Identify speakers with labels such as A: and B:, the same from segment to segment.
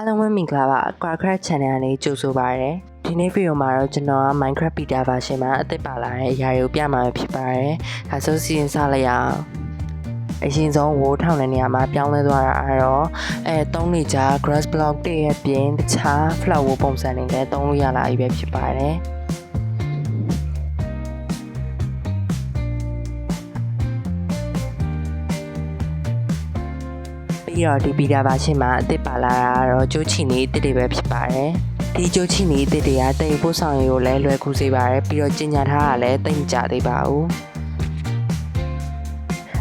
A: အားလုံးပဲမင်္ဂလာပါ Quackcraft Channel လေးကြိုဆိုပါရစေဒီနေ့ဗီဒီယိုမှာတော့ကျွန်တော်က Minecraft Beta version မှာအသစ်ပါလာတဲ့အရာတွေကိုပြမှာဖြစ်ပါတယ်ဒါဆိုစီရင်စလိုက်ရအောင်အရင်ဆုံးဝိုးထောင်တဲ့နေရာမှာပြောင်းလဲသွားတာအဲ့တော့အဲသုံးနေကြ grass block တည့်ရဲ့ပြင်တခြား flower ပုံစံတွေလည်းသုံးလို့ရလာပြီပဲဖြစ်ပါတယ် ပြီးတော့ဒီဗီဒီယိုပါရှင်မှာအစ်စ်ပါလာတာကတော့ကျိုးချီနေအစ်စ်တွေပဲဖြစ်ပါတယ်ဒီကျိုးချီနေအစ်စ်တွေကတိတ်ပို့ဆောင်ရေးကိုလည်းလွယ်ကူစေပါတယ်ပြီးတော့ကျင်ညာထားတာလည်းတိတ်မကြသေးပါဘူး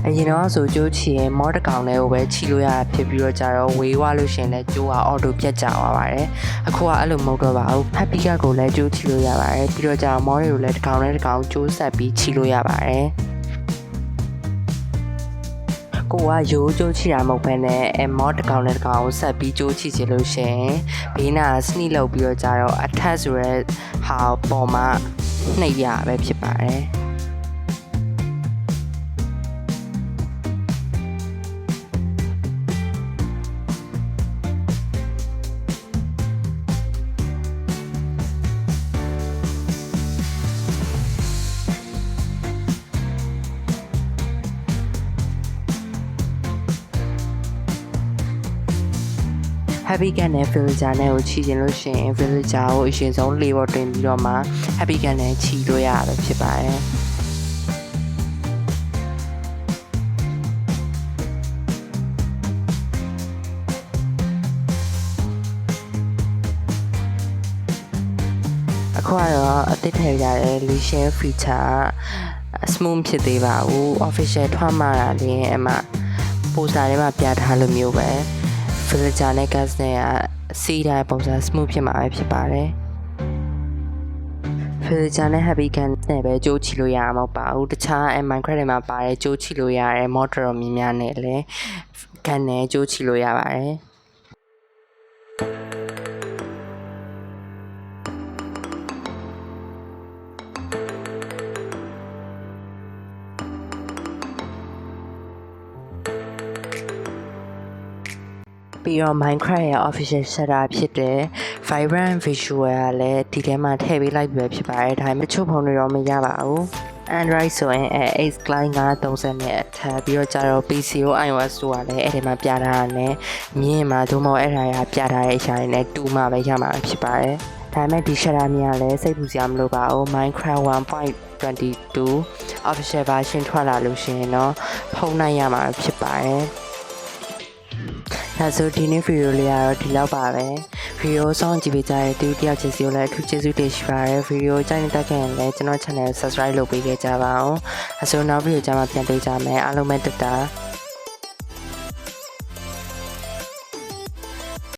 A: အရင်တော့ဆိုကျိုးချီရင်မော့တကောင်တွေကိုပဲချီလို့ရတာဖြစ်ပြီးတော့ကြတော့ဝေးွားလို့ရှရင်လဲကျိုးကအော်တိုပြတ်ကျသွားပါတယ်အခုကအဲ့လိုမဟုတ်တော့ပါဘူး happy ကကိုလည်းကျိုးချီလို့ရပါတယ်ပြီးတော့ကြတော့မော့တွေကိုလည်းတစ်ကောင်နဲ့တစ်ကောင်ကျိုးဆက်ပြီးချီလို့ရပါတယ် ကိုကရိုးကြိုးချီတာမဟုတ်ဘဲနဲ့အမော့တစ်ကောင်နဲ့တစ်ကောင်ကိုဆက်ပြီးကြိုးချီချင်လို့ရှရင်ဘေးနာစနီးလောက်ပြီးတော့ကြတော့အထက်ဆိုရဲဟာပေါ်မှာနှိပ်ရပဲဖြစ်ပါတယ် Happy Gun နဲ့ Villager နဲ့ကိုချီချင်လို့ရှိရင် Villager ကိုအရင်ဆုံးလေးပေါ်တင်ပြီးတော့မှ Happy Gun နဲ့ချီလို့ရတာဖြစ်ပါတယ်အခုကတော့အသစ်ထည့်ရတဲ့ Lesion feature smooth ဖြစ်သေးပါဘူး official ထွက်မှတာလင်းအမှ poster ထဲမှာပြထားလို့မျိုးပဲ villager နဲ့ gas နဲ့ကစီးတိုင်းပုံစံ smooth ဖြစ်မှာပဲဖြစ်ပါတယ် villager နဲ့ happy gun နဲ့ပဲကြိုးချီလို့ရမှာမဟုတ်ပါဘူးတခြား minecraft တွေမှာပါတယ်ကြိုးချီလို့ရတဲ့ mod တော်များများနဲ့လည်း gun နဲ့ကြိုးချီလို့ရပါတယ် ပြီးတော့ Minecraft ရဲ့ official setup ဖြစ်တဲ့ vibrant visual ကလည်းဒီထဲမှာထည့်ပေးလိုက်ပြီပဲဖြစ်ပါတယ်ဒါပေမဲ့တချို့ဖုန်းတွေတော့မရပါဘူး Android ဆိုရင်အဲ X Client 930နဲ့အထပ်ပြီးတော့ကြတော့ PC ကို iOS တို့ကလည်းအဲ့ဒီမှာပြထားတာနဲ့မြင်မှာသို့မဟုတ်အဲ့ဒါရပြထားတဲ့အရာတွေနဲ့တူမှပဲရမှာဖြစ်ပါတယ်ဒါပေမဲ့ဒီ shutter များလည်းစိတ်ပူစရာမလိုပါဘူး Minecraft 1.22 official version ထွက်လာလို့ရှိရင်တော့ဖုန်းနိုင်ရမှာဖြစ်ပါတယ် ဒါဆိုဒီနေ့ဗီဒီယိုလေးကတော့ဒီလောက်ပါပဲဗီဒီယိုဆောင်ကြည့်ပေးကြတဲ့တူတယောက်ချင်းစီကိုလည်းအထူးကျေးဇူးတင်ရှိပါတယ်ဗီဒီယိုကြိုက်နေတတ်ခဲ့ရင်လည်းကျွန်တော် channel subscribe လုပ်ပေးခဲ့ကြပါအောင်အဆိုနောက်ဗီဒီယိုကြမှာပြန်တွေ့ကြမယ်အားလုံးပဲတတာ